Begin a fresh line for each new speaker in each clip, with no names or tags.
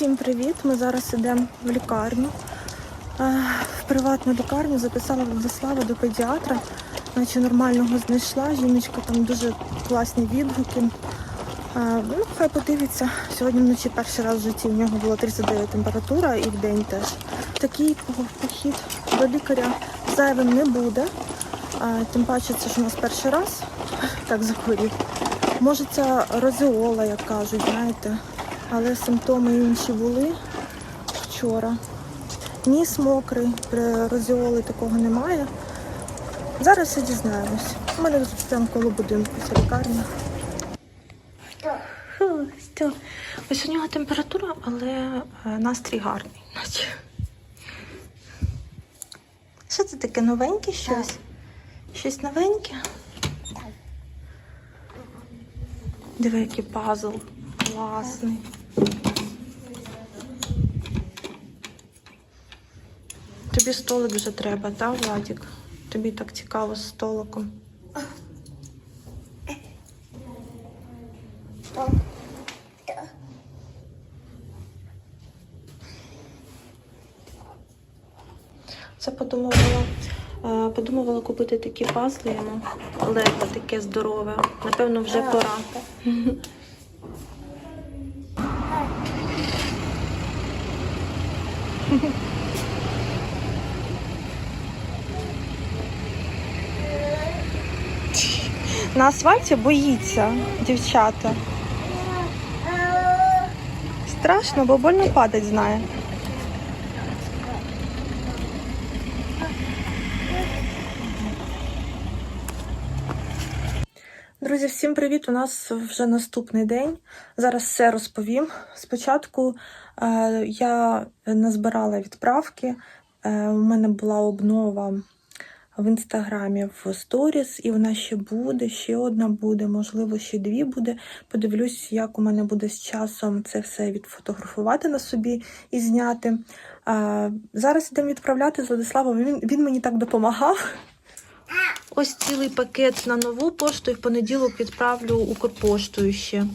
Всім привіт! Ми зараз йдемо в лікарню. Е, В приватну лікарню записала Владислава до педіатра, наче нормального знайшла. Жіночка там дуже класні відгуки. Е, Ну, хай подивиться. Сьогодні вночі перший раз в житті в нього була 39 температура і в день теж. Такий похід до лікаря зайвим не буде. Е, Тим паче, це ж у нас перший раз так захворів. Може, це розіола, як кажуть, знаєте. Але симптоми інші були вчора. Ніс мокрий, при розіоли такого немає. Зараз все дізнаємось. У мене тут прямо коло будинку ця лікарня. Ось у нього температура, але е, настрій гарний, наче. Що це таке новеньке щось? Щось новеньке? Диви, який пазл. Класний. Тобі столик вже треба, так, Владик? Тобі так цікаво з столиком. Це подумувала, е, подумувала купити такі пазли йому. Лего таке здорове. Напевно, вже пора. На асфальті боїться дівчата. Страшно, бо больно падать знає. Друзі, всім привіт! У нас вже наступний день. Зараз все розповім. Спочатку е, я назбирала відправки. Е, у мене була обнова в інстаграмі в сторіс, і вона ще буде, ще одна буде, можливо, ще дві буде. Подивлюсь, як у мене буде з часом це все відфотографувати на собі і зняти. Е, зараз йдемо відправляти з Владиславом. Він, він мені так допомагав. Ось цілий пакет на нову пошту і в понеділок відправлю Укрпоштою ще.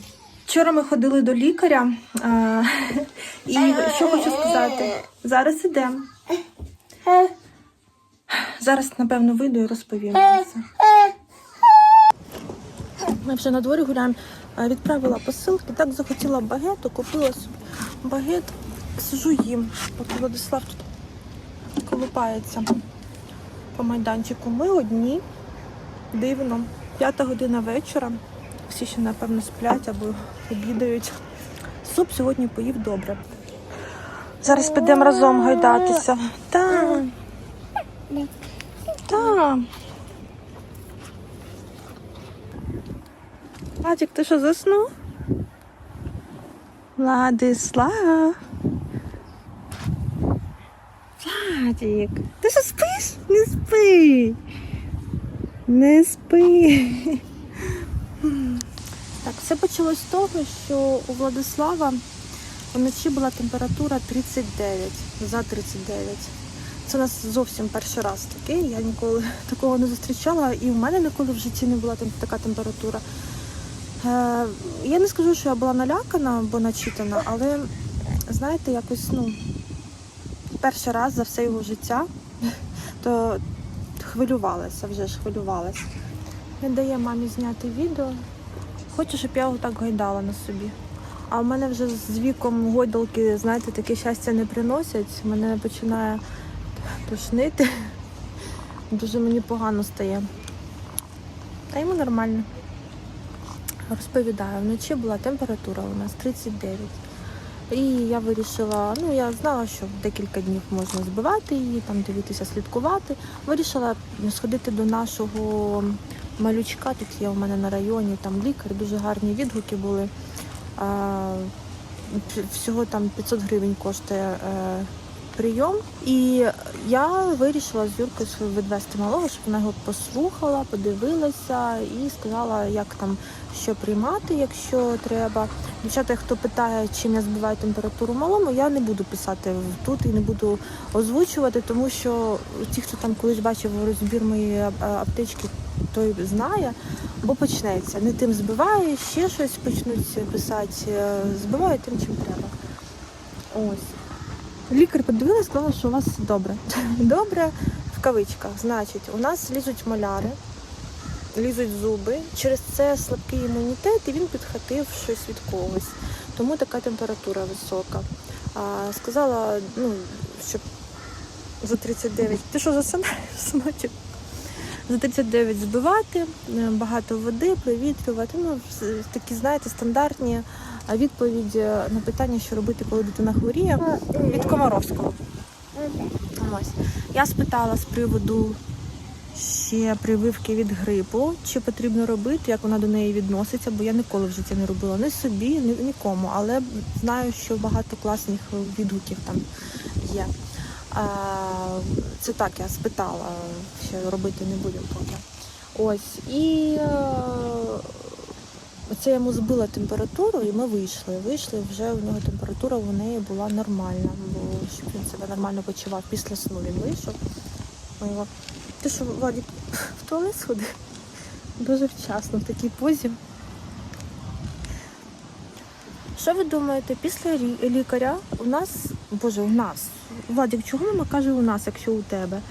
Вчора ми ходили до лікаря, а, і що хочу сказати, зараз ідемо. Зараз, напевно, вийду і розповім вам все. Ми вже на дворі гуляємо. Відправила посилки, так захотіла багету, купила собі багет, сижу їм, поки Владислав тут колупається по майданчику. Ми одні. Дивно. П'ята година вечора. Всі ще, напевно, сплять або обідають. Суп сьогодні поїв добре. Зараз підемо разом гайдатися. Так. Так. Владик, ти що заснув? Владислав. Владик, ти що спиш? Не спи. Не спи. Так, все почалось з того, що у Владислава вночі була температура 39, за 39. Це у нас зовсім перший раз таке. Я ніколи такого не зустрічала, і в мене ніколи в житті не була така температура. Е, я не скажу, що я була налякана або начитана, але знаєте, якось, ну, перший раз за все його життя, то хвилювалася, вже ж хвилювалася. Не дає мамі зняти відео. Хоче, щоб я його так гайдала на собі. А в мене вже з віком гойдалки, знаєте, таке щастя не приносять. Мене починає тошнити. Дуже мені погано стає. Та йому нормально. Розповідаю, вночі була температура у нас 39. І я вирішила, ну я знала, що декілька днів можна збивати її, там дивитися, слідкувати. Вирішила сходити до нашого малючка. Тут є у мене на районі, там лікар, дуже гарні відгуки були. Всього там 500 гривень коштує е, прийом. І я вирішила з Юркою відвести малого, щоб вона його послухала, подивилася і сказала, як там що приймати, якщо треба. Дівчата, хто питає, чим я збиваю температуру малому, я не буду писати тут і не буду озвучувати, тому що ті, хто там колись бачив розбір моєї аптечки, той знає, бо почнеться. Не тим збиває, ще щось почнуть писати. Е, Збиваю тим, чим треба. Ось. Лікар подивилась, сказала, що у вас добре. Добре в кавичках. Значить, у нас лізуть маляри, лізуть зуби. Через це слабкий імунітет, і він підхватив щось від когось. Тому така температура висока. А, сказала, ну, щоб за 39. Ти що засинаєш? За 39 збивати, е, багато води, провітрювати. Ну, такі, знаєте, стандартні а, відповіді на питання, що робити, коли дитина хворіє, від Комаровського. Ось. Я спитала з приводу ще прививки від грипу, чи потрібно робити, як вона до неї відноситься, бо я ніколи в житті не робила ні собі, ні нікому, але знаю, що багато класних відгуків там є. А, Це так, я спитала, ще робити не будемо поки. Ось. І е, це я йому збила температуру, і ми вийшли. Вийшли, вже у нього температура у неї була нормальна, бо щоб він себе нормально почував після сну він вийшов. Ми його... Ти що, Владик, в туалет сходив? Дуже вчасно, в такій позі. Що ви думаєте, після лікаря у нас, боже, у нас. Владик, чого мама каже у нас, якщо у тебе?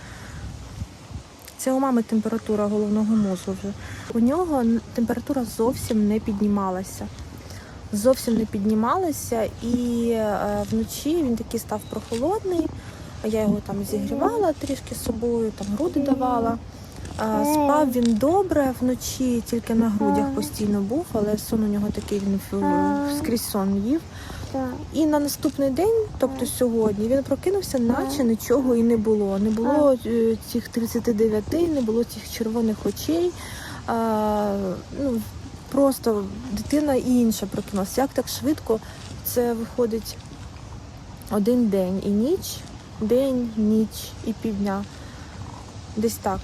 Це у мами температура головного мозку вже. У нього температура зовсім не піднімалася. Зовсім не піднімалася, і е, вночі він такий став прохолодний. Я його там зігрівала трішки з собою, там груди давала. Спав він добре вночі, тільки на грудях постійно був, але сон у нього такий він скрізь сон їв. І на наступний день, тобто сьогодні, він прокинувся, наче нічого і не було. Не було е, цих 39, не було цих червоних очей. А, ну, просто дитина інша прокинулася. Як так швидко це виходить один день і ніч, день, ніч і півдня. Десь так.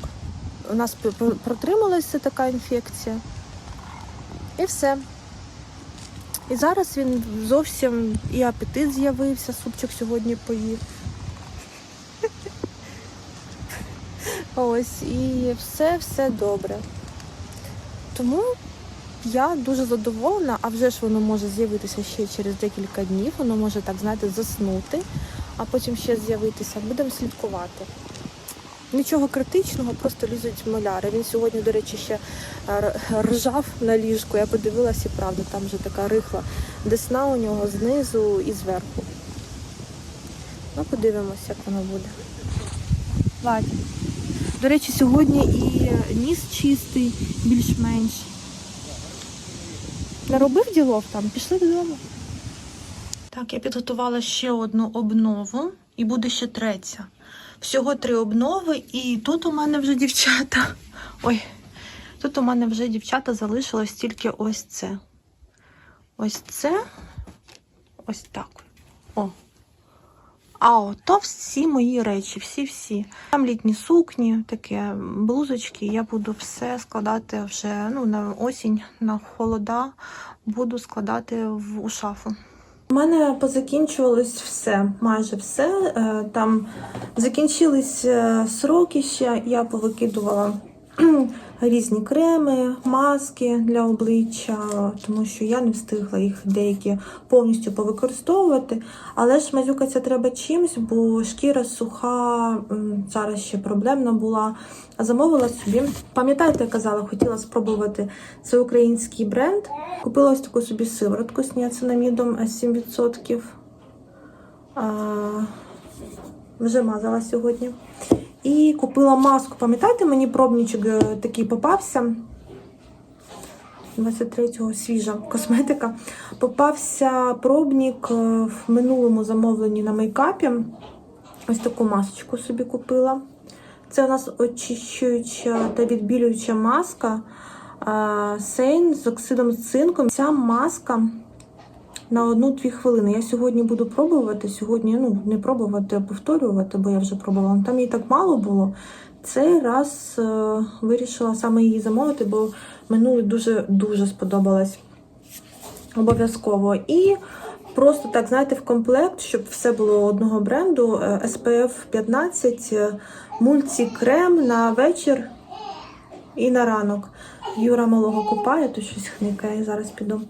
У нас пр- пр- протрималася така інфекція. І все. І зараз він зовсім і апетит з'явився, супчик сьогодні поїв. Ось, і все, все добре. Тому я дуже задоволена, а вже ж воно може з'явитися ще через декілька днів, воно може так, знаєте, заснути, а потім ще з'явитися. Будемо слідкувати. Нічого критичного, просто лізуть маляри. Він сьогодні, до речі, ще е, ржав на ліжку. Я подивилася, і правда, там вже така рихла десна у нього знизу і зверху. Ну, подивимося, як воно буде. Ладно. До речі, сьогодні і ніс чистий, більш-менш. Наробив ділов там, пішли додому. Так, я підготувала ще одну обнову і буде ще третя. Всього три обнови, і тут у мене вже дівчата. Ой, тут у мене вже дівчата залишилось тільки ось це. Ось це. Ось так. О. А ото всі мої речі, всі-всі. Там літні сукні, таке блузочки. Я буду все складати вже ну, на осінь, на холода. Буду складати в у шафу. У мене позакінчувалось все, майже все. Е, Там закінчились е, сроки ще. Я повикидувала різні креми, маски для обличчя, тому що я не встигла їх деякі повністю повикористовувати. Але ж мазюкатися треба чимось, бо шкіра суха, зараз ще проблемна була. Замовила собі. Пам'ятаєте, я казала, хотіла спробувати це український бренд. Купила ось таку собі сиворотку з ніацинамідом 7%. А, вже мазала сьогодні. І купила маску. Пам'ятаєте, мені пробничок е, такий попався. 23-го свіжа косметика. Попався пробник е, в минулому замовленні на мейкапі. Ось таку масочку собі купила. Це у нас очищуюча та відбілююча маска Сейн з оксидом цинку. Ця маска на одну-дві хвилини. Я сьогодні буду пробувати. Сьогодні ну, не пробувати, а повторювати, бо я вже пробувала. Там її так мало було. Цей раз е, вирішила саме її замовити, бо минулий дуже дуже сподобалась. Обов'язково. І просто так, знаєте, в комплект, щоб все було одного бренду. е, SPF 15 е, мультикрем на вечір і на ранок. Юра малого купає, то щось хникає, зараз піду.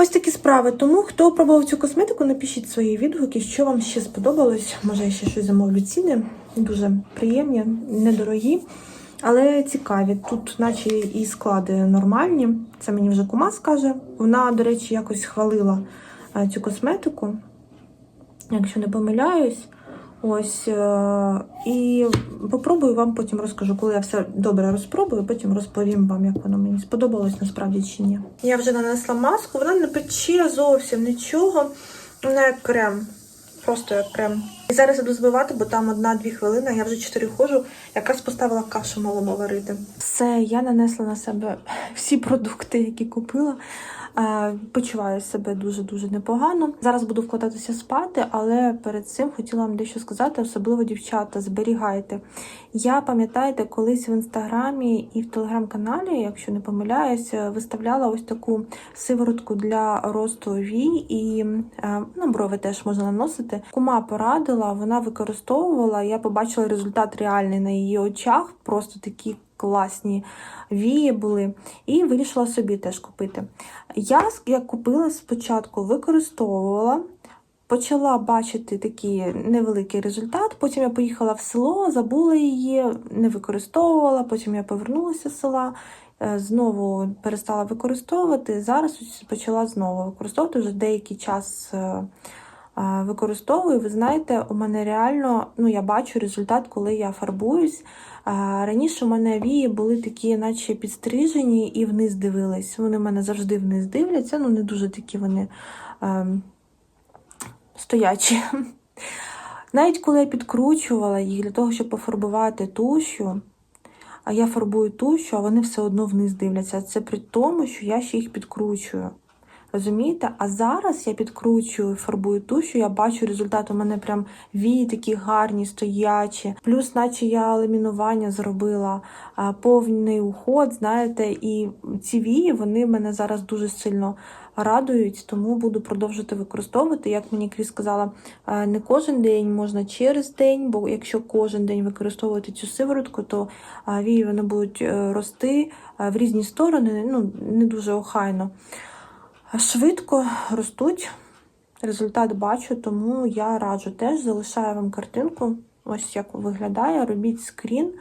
Ось такі справи. Тому хто пробував цю косметику, напишіть свої відгуки, що вам ще сподобалось. Може, я ще щось замовлю ціни. Дуже приємні, недорогі, але цікаві. Тут, наче і склади нормальні. Це мені вже кума скаже. Вона, до речі, якось хвалила е, цю косметику, якщо не помиляюсь. Ось е, і попробую вам потім розкажу, коли я все добре розпробую, потім розповім вам, як воно мені сподобалось насправді чи ні. Я вже нанесла маску, вона не пече зовсім нічого. Вона як крем. Просто як крем. І зараз іду збивати, бо там одна-дві хвилини, я вже чотири ходжу, якраз поставила кашу малому варити. Все, я нанесла на себе всі продукти, які купила. Е, Почуваю себе дуже-дуже непогано. Зараз буду вкладатися спати, але перед цим хотіла вам дещо сказати, особливо дівчата, зберігайте. Я пам'ятаєте, колись в інстаграмі і в телеграм-каналі, якщо не помиляюсь, виставляла ось таку сиворотку для росту вій і е, ну, брови теж можна наносити. Кума порадила, вона використовувала. Я побачила результат реальний на її очах, просто такі класні вії були, і вирішила собі теж купити. Я як купила спочатку, використовувала. Почала бачити такий невеликий результат. Потім я поїхала в село, забула її, не використовувала. Потім я повернулася з села, е, знову перестала використовувати. Зараз почала знову використовувати вже деякий час. Е, е, Використовую, ви знаєте, у мене реально ну я бачу результат, коли я фарбуюсь. Раніше у мене вії були такі, наче підстрижені і вниз дивились. Вони в мене завжди вниз дивляться, ну не дуже такі вони ем, стоячі. Навіть коли я підкручувала їх для того, щоб пофарбувати тушу, а я фарбую тушу, а вони все одно вниз дивляться. Це при тому, що я ще їх підкручую. Розумієте? А зараз я підкручую, фарбую тушу, я бачу результат. У мене прям вії такі гарні, стоячі. Плюс, наче я ламінування зробила, повний уход, знаєте, і ці вії вони мене зараз дуже сильно радують, тому буду продовжувати використовувати. Як мені Кріс сказала, не кожен день можна через день, бо якщо кожен день використовувати цю сиворотку, то вії вони будуть е, рости в різні сторони, ну не дуже охайно. Швидко ростуть. Результат бачу, тому я раджу теж залишаю вам картинку. Ось як виглядає. Робіть скрін.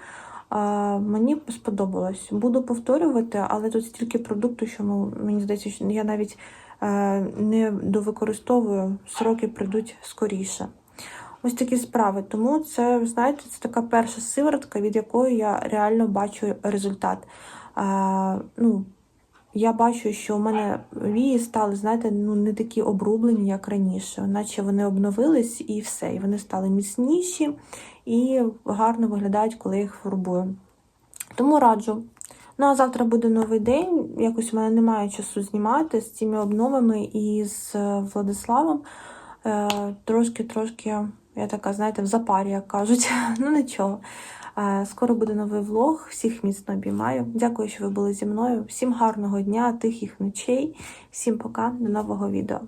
Мені сподобалось. Буду повторювати, але тут стільки продукту, що ну, мені здається, що я навіть е, не довикористовую, сроки прийдуть скоріше. Ось такі справи. Тому це, знаєте, це така перша сиворотка, від якої я реально бачу результат. Ну, я бачу, що у мене вії стали, знаєте, ну не такі обрублені, як раніше, наче вони обновились і все. І вони стали міцніші і гарно виглядають, коли їх фарбую. Тому раджу. Ну, а завтра буде новий день. Якось у мене немає часу знімати з цими обновами і з е, Владиславом. Е, Трошки-трошки, я така, знаєте, в запарі, як кажуть. Ну нічого. Скоро буде новий влог. Всіх міцно обіймаю. Дякую, що ви були зі мною. Всім гарного дня, тихих ночей. Всім пока, до нового відео.